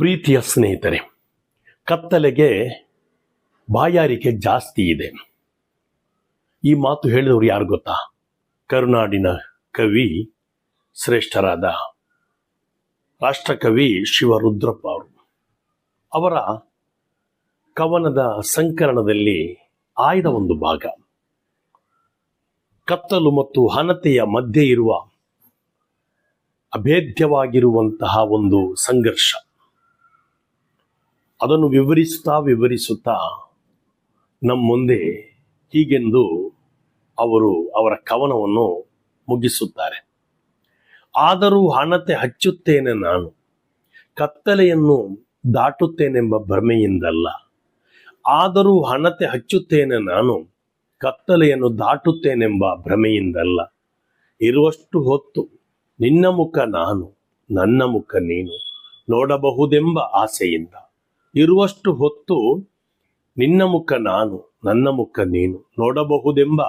ಪ್ರೀತಿಯ ಸ್ನೇಹಿತರೆ, ಕತ್ತಲೆಗೆ ಬಾಯಾರಿಕೆ ಜಾಸ್ತಿ ಇದೆ. ಈ ಮಾತು ಹೇಳಿದವರು ಯಾರು ಗೊತ್ತಾ? ಕರುನಾಡಿನ ಕವಿ ಶ್ರೇಷ್ಠರಾದ ರಾಷ್ಟ್ರಕವಿ ಶಿವರುದ್ರಪ್ಪ ಅವರು. ಅವರ ಕವನದ ಸಂಕಲನದಲ್ಲಿ ಆಯ್ದ ಒಂದು ಭಾಗ. ಕತ್ತಲು ಮತ್ತು ಹನತೆಯ ಮಧ್ಯೆ ಇರುವ ಅಭೇದ್ಯವಾಗಿರುವಂತಹ ಒಂದು ಸಂಘರ್ಷ. ಅದನ್ನು ವಿವರಿಸುತ್ತಾ ವಿವರಿಸುತ್ತಾ ನಮ್ಮ ಮುಂದೆ ಹೀಗೆಂದು ಅವರು ಅವರ ಕವನವನ್ನು ಮುಗಿಸುತ್ತಾರೆ. ಆದರೂ ಹಣತೆ ಹಚ್ಚುತ್ತೇನೆ ನಾನು. ಕತ್ತಲೆಯನ್ನು ದಾಟುತ್ತೇನೆಂಬ ಭ್ರಮೆಯಿಂದಲ್ಲ. ಆದರೂ ಹಣತೆ ಹಚ್ಚುತ್ತೇನೆ ನಾನು. ಕತ್ತಲೆಯನ್ನು ದಾಟುತ್ತೇನೆಂಬ ಭ್ರಮೆಯಿಂದಲ್ಲ. ಇರುವಷ್ಟು ಹೊತ್ತು ನಿನ್ನ ಮುಖ ನಾನು, ನನ್ನ ಮುಖ ನೀನು ನೋಡಬಹುದೆಂಬ ಆಸೆಯಿಂದ. ಇರುವಷ್ಟು ಹೊತ್ತು ನಿನ್ನ ಮುಖ ನಾನು, ನನ್ನ ಮುಖ ನೀನು ನೋಡಬಹುದೆಂಬ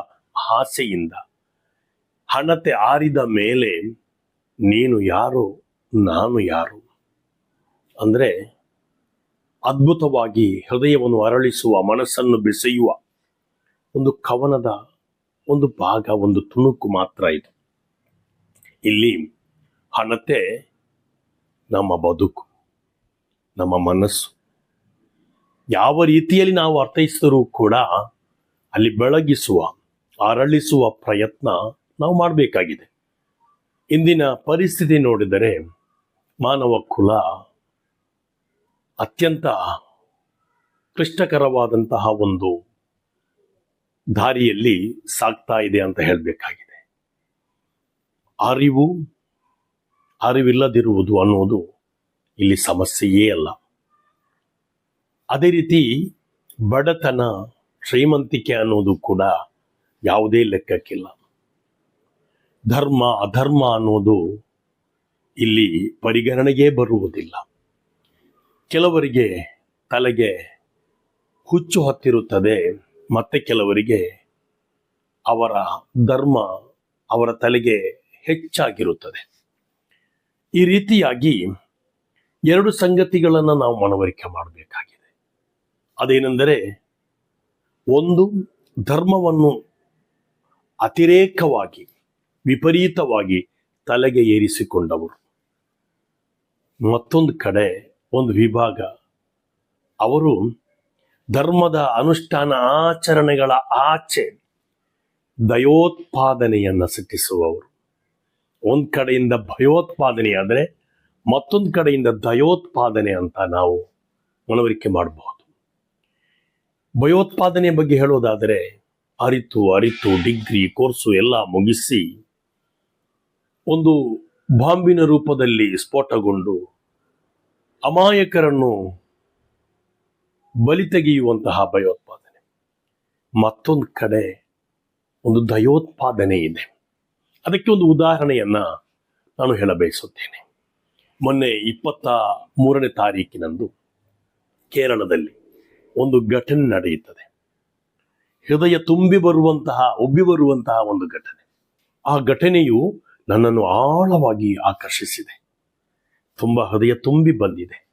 ಆಸೆಯಿಂದ ಹಣತೆ ಆರಿದ ಮೇಲೆ ನೀನು ಯಾರು, ನಾನು ಯಾರು? ಅಂದ್ರೆ ಅದ್ಭುತವಾಗಿ ಹೃದಯವನ್ನು ಅರಳಿಸುವ, ಮನಸ್ಸನ್ನು ಬೆಸೆಯುವ ಒಂದು ಕವನದ ಒಂದು ಭಾಗ, ಒಂದು ತುಣುಕು ಮಾತ್ರ ಇದು. ಇಲ್ಲಿ ಹಣತೆ ನಮ್ಮ ಬದುಕು, ನಮ್ಮ ಮನಸ್ಸು ಯಾವ ರೀತಿಯಲ್ಲಿ ನಾವು ಅರ್ಥೈಸಿದರೂ ಕೂಡ ಅಲ್ಲಿ ಬೆಳಗಿಸುವ, ಅರಳಿಸುವ ಪ್ರಯತ್ನ ನಾವು ಮಾಡಬೇಕಾಗಿದೆ. ಇಂದಿನ ಪರಿಸ್ಥಿತಿ ನೋಡಿದರೆ ಮಾನವ ಕುಲ ಅತ್ಯಂತ ಕ್ಲಿಷ್ಟಕರವಾದಂತಹ ಒಂದು ದಾರಿಯಲ್ಲಿ ಸಾಗ್ತಾ ಇದೆ ಅಂತ ಹೇಳಬೇಕಾಗಿದೆ. ಅರಿವು, ಅರಿವಿಲ್ಲದಿರುವುದು ಅನ್ನೋದು ಇಲ್ಲಿ ಸಮಸ್ಯೆಯೇ ಅಲ್ಲ. ಅದೇ ರೀತಿ ಬಡತನ, ಶ್ರೀಮಂತಿಕೆ ಅನ್ನೋದು ಕೂಡ ಯಾವುದೇ ಲೆಕ್ಕಕ್ಕಿಲ್ಲ. ಧರ್ಮ, ಅಧರ್ಮ ಅನ್ನೋದು ಇಲ್ಲಿ ಪರಿಗಣನೆಗೆ ಬರುವುದಿಲ್ಲ. ಕೆಲವರಿಗೆ ತಲೆಗೆ ಹುಚ್ಚು ಹತ್ತಿರುತ್ತದೆ, ಮತ್ತೆ ಕೆಲವರಿಗೆ ಅವರ ಧರ್ಮ ಅವರ ತಲೆಗೆ ಹೆಚ್ಚಾಗಿರುತ್ತದೆ. ಈ ರೀತಿಯಾಗಿ ಎರಡು ಸಂಗತಿಗಳನ್ನು ನಾವು ಮನವರಿಕೆ ಮಾಡಬೇಕಾಗಿದೆ. ಅದೇನೆಂದರೆ ಒಂದು ಧರ್ಮವನ್ನು ಅತಿರೇಕವಾಗಿ, ವಿಪರೀತವಾಗಿ ತಲೆಗೆ ಏರಿಸಿಕೊಂಡವರು. ಮತ್ತೊಂದು ಕಡೆ, ಒಂದು ವಿಭಾಗ. ಅವರು ಧರ್ಮದ ಅನುಷ್ಠಾನ ಆಚರಣೆಗಳ ಆಚೆ ದಯೋತ್ಪಾದನೆಯನ್ನು ಸೃಷ್ಟಿಸುವವರು. ಒಂದು ಕಡೆಯಿಂದ ಭಯೋತ್ಪಾದನೆ ಆದರೆ ಮತ್ತೊಂದು ಕಡೆಯಿಂದ ದಯೋತ್ಪಾದನೆ ಅಂತ ನಾವು ಮನವರಿಕೆ ಮಾಡಬಹುದು. ಭಯೋತ್ಪಾದನೆ ಬಗ್ಗೆ ಹೇಳೋದಾದರೆ ಅರಿತು ಅರಿತು, ಡಿಗ್ರಿ, ಕೋರ್ಸು ಎಲ್ಲ ಮುಗಿಸಿ ಒಂದು ಬಾಂಬಿನ ರೂಪದಲ್ಲಿ ಸ್ಫೋಟಗೊಂಡು ಅಮಾಯಕರನ್ನು ಬಲಿ ತೆಗೆಯುವಂತಹ ಭಯೋತ್ಪಾದನೆ. ಮತ್ತೊಂದು ಕಡೆ ಒಂದು ದಯೋತ್ಪಾದನೆ ಇದೆ. ಅದಕ್ಕೆ ಒಂದು ಉದಾಹರಣೆಯನ್ನ ನಾನು ಹೇಳಬಯಸುತ್ತೇನೆ. ಮೊನ್ನೆ ಇಪ್ಪತ್ತ ಮೂರನೇ ತಾರೀಕಿನಂದು ಕೇರಳದಲ್ಲಿ ಒಂದು ಘಟನೆ ನಡೆಯುತ್ತದೆ. ಹೃದಯ ತುಂಬಿ ಬರುವಂತಹ ಒಬ್ಬಿ ಬರುವಂತಹ ಒಂದು ಘಟನೆ. ಆ ಘಟನೆಯು ನನ್ನನ್ನು ಆಳವಾಗಿ ಆಕರ್ಷಿಸಿದೆ. ತುಂಬ ಹೃದಯ ತುಂಬಿ ಬಂದಿದೆ.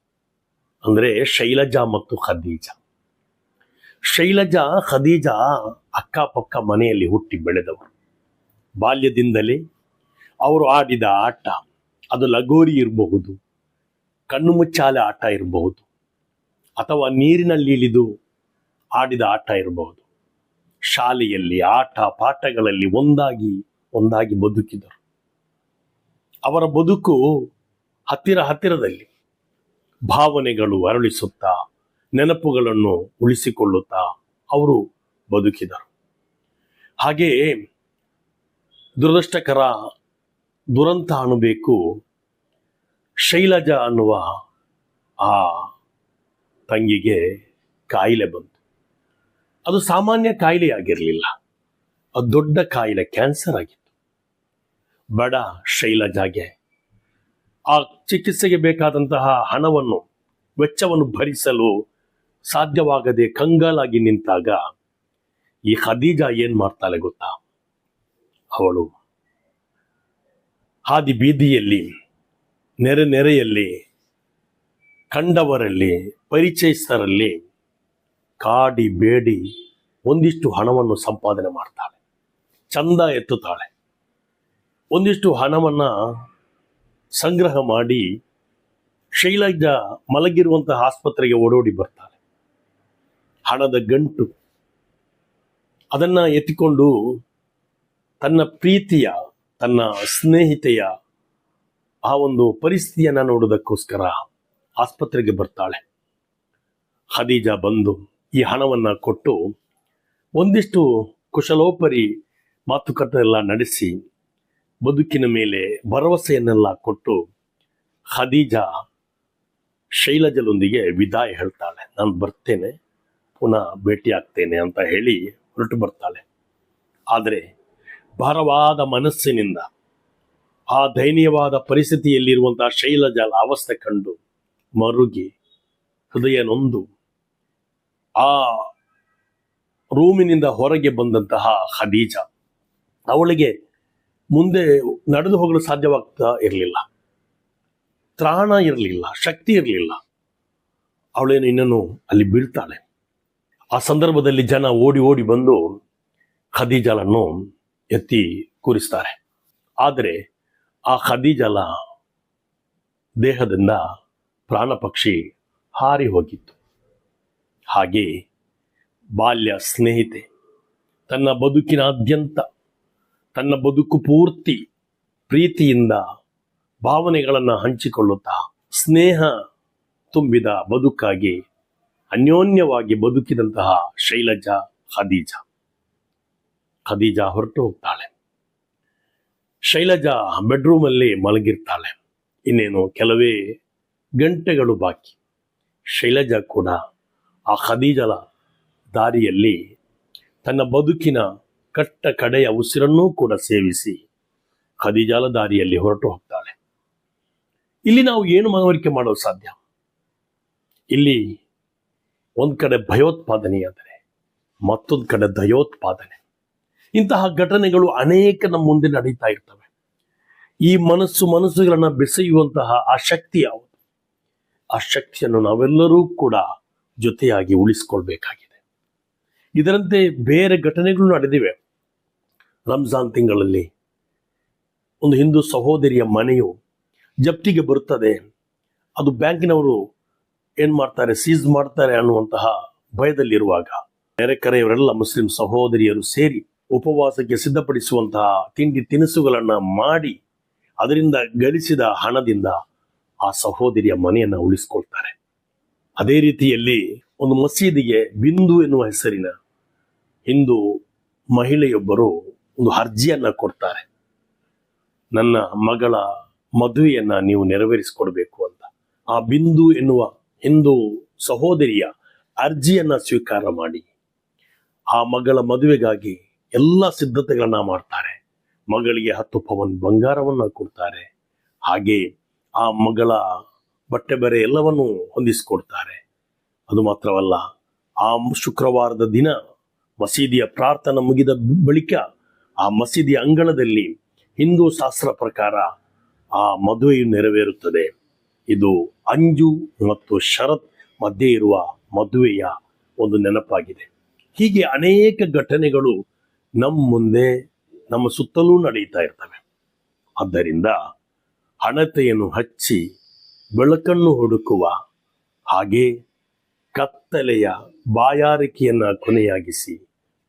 ಅಂದರೆ ಶೈಲಜಾ ಮತ್ತು ಖದೀಜಾ. ಶೈಲಜಾ, ಖದೀಜಾ ಅಕ್ಕಪಕ್ಕ ಮನೆಯಲ್ಲಿ ಹುಟ್ಟಿ ಬೆಳೆದವರು. ಬಾಲ್ಯದಿಂದಲೇ ಅವರು ಆಡಿದ ಆಟ, ಅದು ಲಗೋರಿ ಇರಬಹುದು, ಕಣ್ಣು ಮುಚ್ಚಾಲೆ ಆಟ ಇರಬಹುದು. ಅಥವಾ ನೀರಿನಲ್ಲಿ ಇಳಿದು ಆಡಿದ ಆಟ ಇರಬಹುದು. ಶಾಲೆಯಲ್ಲಿ ಆಟ ಪಾಠಗಳಲ್ಲಿ ಒಂದಾಗಿ ಒಂದಾಗಿ ಬದುಕಿದರು. ಅವರ ಬದುಕು ಹತ್ತಿರ ಹತ್ತಿರದಲ್ಲಿ ಭಾವನೆಗಳು ಅರಳಿಸುತ್ತಾ, ನೆನಪುಗಳನ್ನು ಉಳಿಸಿಕೊಳ್ಳುತ್ತಾ ಅವರು ಬದುಕಿದರು. ಹಾಗೆಯೇ ದುರದೃಷ್ಟಕರ ದುರಂತ ಅನ್ನಬೇಕು ಶೈಲಜ ಅನ್ನುವ ಆ ತಂಗಿಗೆ ಕಾಯಿಲೆ ಬಂತು. ಅದು ಸಾಮಾನ್ಯ ಕಾಯಿಲೆ ಆಗಿರಲಿಲ್ಲ ಅದು ದೊಡ್ಡ ಕಾಯಿಲೆ, ಕ್ಯಾನ್ಸರ್ ಆಗಿತ್ತು. ಬಡ ಶೈಲಜಾಗೆ ಆ ಚಿಕಿತ್ಸೆಗೆ ಬೇಕಾದಂತಹ ಹಣವನ್ನು, ವೆಚ್ಚವನ್ನು ಭರಿಸಲು ಸಾಧ್ಯವಾಗದೆ ಕಂಗಾಲಾಗಿ ನಿಂತಾಗ ಈ ಖದೀಜಾ ಏನು ಮಾಡ್ತಾಳೆ ಗೊತ್ತಾ? ಅವಳು ಹಾದಿ ಬೀದಿಯಲ್ಲಿ, ನೆರೆ ನೆರೆಯಲ್ಲಿ ಕಂಡವರಲ್ಲಿ, ಪರಿಚಯಸ್ಥರಲ್ಲಿ ಕಾಡಿ ಬೇಡಿ ಒಂದಿಷ್ಟು ಹಣವನ್ನು ಸಂಪಾದನೆ ಮಾಡ್ತಾಳೆ. ಚಂದ ಎತ್ತುತ್ತಾಳೆ. ಒಂದಿಷ್ಟು ಹಣವನ್ನ ಸಂಗ್ರಹ ಮಾಡಿ ಶೈಲಜ ಮಲಗಿರುವಂತಹ ಆಸ್ಪತ್ರೆಗೆ ಓಡೋಡಿ ಬರ್ತಾಳೆ. ಹಣದ ಗಂಟು ಅದನ್ನ ಎತ್ತಿಕೊಂಡು ತನ್ನ ಪ್ರೀತಿಯ, ತನ್ನ ಸ್ನೇಹಿತೆಯ ಆ ಒಂದು ಪರಿಸ್ಥಿತಿಯನ್ನ ನೋಡೋದಕ್ಕೋಸ್ಕರ ಆಸ್ಪತ್ರೆಗೆ ಬರ್ತಾಳೆ. ಖದೀಜಾ ಬಂದು ಈ ಹಣವನ್ನ ಕೊಟ್ಟು ಒಂದಿಷ್ಟು ಕುಶಲೋಪರಿ ಮಾತುಕತೆ ಎಲ್ಲ ನಡೆಸಿ ಬದುಕಿನ ಮೇಲೆ ಭರವಸೆಯನ್ನೆಲ್ಲ ಕೊಟ್ಟು ಖದೀಜಾ ಶೈಲಜಲೊಂದಿಗೆ ವಿದಾಯ ಹೇಳ್ತಾಳೆ. ನಾನು ಬರ್ತೇನೆ, ಪುನಃ ಭೇಟಿ ಆಗ್ತೇನೆ ಅಂತ ಹೇಳಿ ಹೊರಟು ಬರ್ತಾಳೆ. ಆದರೆ ಭಾರವಾದ ಮನಸ್ಸಿನಿಂದ ಆ ದಯನೀಯವಾದ ಪರಿಸ್ಥಿತಿಯಲ್ಲಿರುವಂತಹ ಶೈಲಜಲ ಅವಸ್ಥೆ ಕಂಡು ಮರುಗಿ ಹೃದಯ ನೊಂದು ಆ ರೂಮಿನಿಂದ ಹೊರಗೆ ಬಂದಂತಹ ಖದೀಜ ಅವಳಿಗೆ ಮುಂದೆ ನಡೆದು ಹೋಗಲು ಸಾಧ್ಯವಾಗ್ತಾ ಇರಲಿಲ್ಲ. ತ್ರಾಣ ಇರಲಿಲ್ಲ, ಶಕ್ತಿ ಇರಲಿಲ್ಲ. ಅವಳೇನು ಇನ್ನೂ ಅಲ್ಲಿ ಬೀಳ್ತಾಳೆ. ಆ ಸಂದರ್ಭದಲ್ಲಿ ಜನ ಓಡಿ ಓಡಿ ಬಂದು ಖದೀಜಲನ್ನು ಎತ್ತಿ ಕೂರಿಸ್ತಾರೆ. ಆದರೆ ಆ ಖದೀಜಲ ದೇಹದಿಂದ ಪ್ರಾಣ ಪಕ್ಷಿ ಹಾರಿ ಹೋಗಿತ್ತು. ಹಾಗೆ ಬಾಲ್ಯ ಸ್ನೇಹಿತೆ, ತನ್ನ ಬದುಕಿನಾದ್ಯಂತ, ತನ್ನ ಬದುಕು ಪೂರ್ತಿ ಪ್ರೀತಿಯಿಂದ ಭಾವನೆಗಳನ್ನು ಹಂಚಿಕೊಳ್ಳುತ್ತಾ ಸ್ನೇಹ ತುಂಬಿದ ಬದುಕಾಗಿ ಅನ್ಯೋನ್ಯವಾಗಿ ಬದುಕಿದಂತಹ ಶೈಲಜಾ ಖದೀಜಾ. ಖದೀಜಾ ಹೊರಟು ಹೋಗ್ತಾಳೆ. ಶೈಲಜಾ ಬೆಡ್ರೂಮಲ್ಲಿ ಮಲಗಿರ್ತಾಳೆ. ಇನ್ನೇನು ಕೆಲವೇ ಗಂಟೆಗಳು ಬಾಕಿ. ಶೈಲಜ ಕೂಡ ಆ ಖದೀಜಲ ದಾರಿಯಲ್ಲಿ ತನ್ನ ಬದುಕಿನ ಕಟ್ಟ ಕಡೆಯ ಉಸಿರನ್ನೂ ಕೂಡ ಸೇವಿಸಿ ಖದೀಜಾಲ ದಾರಿಯಲ್ಲಿ ಹೊರಟು ಹೋಗ್ತಾಳೆ. ಇಲ್ಲಿ ನಾವು ಏನು ಮನವರಿಕೆ ಮಾಡಲು ಸಾಧ್ಯ? ಇಲ್ಲಿ ಒಂದು ಕಡೆ ಭಯೋತ್ಪಾದನೆಯಾದರೆ ಮತ್ತೊಂದು ಕಡೆ ದಯೋತ್ಪಾದನೆ. ಇಂತಹ ಘಟನೆಗಳು ಅನೇಕ ನಮ್ಮ ಮುಂದೆ ನಡೀತಾ ಇರ್ತವೆ. ಈ ಮನಸ್ಸು ಮನಸ್ಸುಗಳನ್ನು ಬೆಸೆಯುವಂತಹ ಆ ಶಕ್ತಿ ಯಾವುದು? ಆ ಶಕ್ತಿಯನ್ನು ನಾವೆಲ್ಲರೂ ಕೂಡ ಜೊತೆಯಾಗಿ ಉಳಿಸ್ಕೊಳ್ಬೇಕಾಗಿದೆ. ಇದರಂತೆ ಬೇರೆ ಘಟನೆಗಳು ನಡೆದಿವೆ. ರಂಜಾನ್ ತಿಂಗಳಲ್ಲಿ ಒಂದು ಹಿಂದೂ ಸಹೋದರಿಯ ಮನೆಯು ಜಪ್ತಿಗೆ ಬರುತ್ತದೆ. ಅದು ಬ್ಯಾಂಕಿನವರು ಏನು ಮಾಡ್ತಾರೆ ಸೀಸ್ ಮಾಡ್ತಾರೆ ಅನ್ನುವಂತಹ ಭಯದಲ್ಲಿರುವಾಗ ನೆರೆಕರೆಯವರೆಲ್ಲ ಮುಸ್ಲಿಂ ಸಹೋದರಿಯರು ಸೇರಿ ಉಪವಾಸಕ್ಕೆ ಸಿದ್ಧಪಡಿಸುವಂತಹ ತಿಂಡಿ ತಿನಿಸುಗಳನ್ನು ಮಾಡಿ ಅದರಿಂದ ಗಳಿಸಿದ ಹಣದಿಂದ ಆ ಸಹೋದರಿಯ ಮನೆಯನ್ನ ಉಳಿಸ್ಕೊಳ್ತಾರೆ. ಅದೇ ರೀತಿಯಲ್ಲಿ ಒಂದು ಮಸೀದಿಗೆ ಬಿಂದು ಎನ್ನುವ ಹೆಸರಿನ ಹಿಂದೂ ಮಹಿಳೆಯೊಬ್ಬರು ಒಂದು ಅರ್ಜಿಯನ್ನ ಕೊಡ್ತಾರೆ. ನನ್ನ ಮಗಳ ಮದುವೆಯನ್ನ ನೀವು ನೆರವೇರಿಸಿಕೊಡ್ಬೇಕು ಅಂತ. ಆ ಬಿಂದು ಎನ್ನುವ ಹಿಂದೂ ಸಹೋದರಿಯ ಅರ್ಜಿಯನ್ನ ಸ್ವೀಕಾರ ಮಾಡಿ, ಆ ಮಗಳ ಮದುವೆಗಾಗಿ ಎಲ್ಲ ಸಿದ್ಧತೆಗಳನ್ನ ಮಾಡ್ತಾರೆ. ಮಗಳಿಗೆ ಹತ್ತು ಪವನ್ ಬಂಗಾರವನ್ನ ಕೊಡ್ತಾರೆ. ಹಾಗೆ ಆ ಮಗಳ ಬಟ್ಟೆ ಬರೆ ಎಲ್ಲವನ್ನು ಹೊಂದಿಸಿಕೊಡ್ತಾರೆ. ಅದು ಮಾತ್ರವಲ್ಲ, ಆ ಶುಕ್ರವಾರದ ದಿನ ಮಸೀದಿಯ ಪ್ರಾರ್ಥನೆ ಮುಗಿದ ಬಳಿಕ ಆ ಮಸೀದಿಯ ಅಂಗಳದಲ್ಲಿ ಹಿಂದೂ ಶಾಸ್ತ್ರ ಪ್ರಕಾರ ಆ ಮದುವೆಯು ನೆರವೇರುತ್ತದೆ. ಇದು ಅಂಜು ಮತ್ತು ಶರತ್ ಮಧ್ಯೆ ಇರುವ ಮದುವೆಯ ಒಂದು ನೆನಪಾಗಿದೆ. ಹೀಗೆ ಅನೇಕ ಘಟನೆಗಳು ನಮ್ಮ ಮುಂದೆ, ನಮ್ಮ ಸುತ್ತಲೂ ನಡೆಯುತ್ತಾ ಇರ್ತವೆ. ಆದ್ದರಿಂದ ಹಣತೆಯನ್ನು ಹಚ್ಚಿ ಬೆಳಕನ್ನು ಹುಡುಕುವ ಹಾಗೆ ಕತ್ತಲೆಯ ಬಾಯಾರಿಕೆಯನ್ನು ಕೊನೆಯಾಗಿಸಿ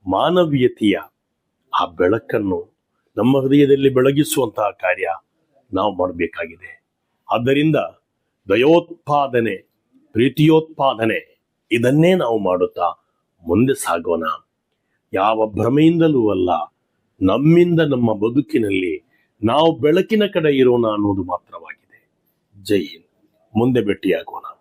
ಮಾನವೀಯತೆಯ ಆ ಬೆಳಕನ್ನು ನಮ್ಮ ಹೃದಯದಲ್ಲಿ ಬೆಳಗಿಸುವಂತಹ ಕಾರ್ಯ ನಾವು ಮಾಡಬೇಕಾಗಿದೆ. ಆದ್ದರಿಂದ ದಯೋತ್ಪಾದನೆ, ಪ್ರೀತಿಯೋತ್ಪಾದನೆ ಇದನ್ನೇ ನಾವು ಮಾಡುತ್ತಾ ಮುಂದೆ ಸಾಗೋಣ. ಯಾವ ಭ್ರಮೆಯಿಂದಲೂ ಅಲ್ಲ, ನಮ್ಮಿಂದ ನಮ್ಮ ಬದುಕಿನಲ್ಲಿ ನಾವು ಬೆಳಕಿನ ಕಡೆ ಇರೋಣ ಅನ್ನೋದು ಮಾತ್ರವಾಗಿದೆ. ಜೈ ಮುಂದೆ ಭೇಟಿಯಾಗೋಣ.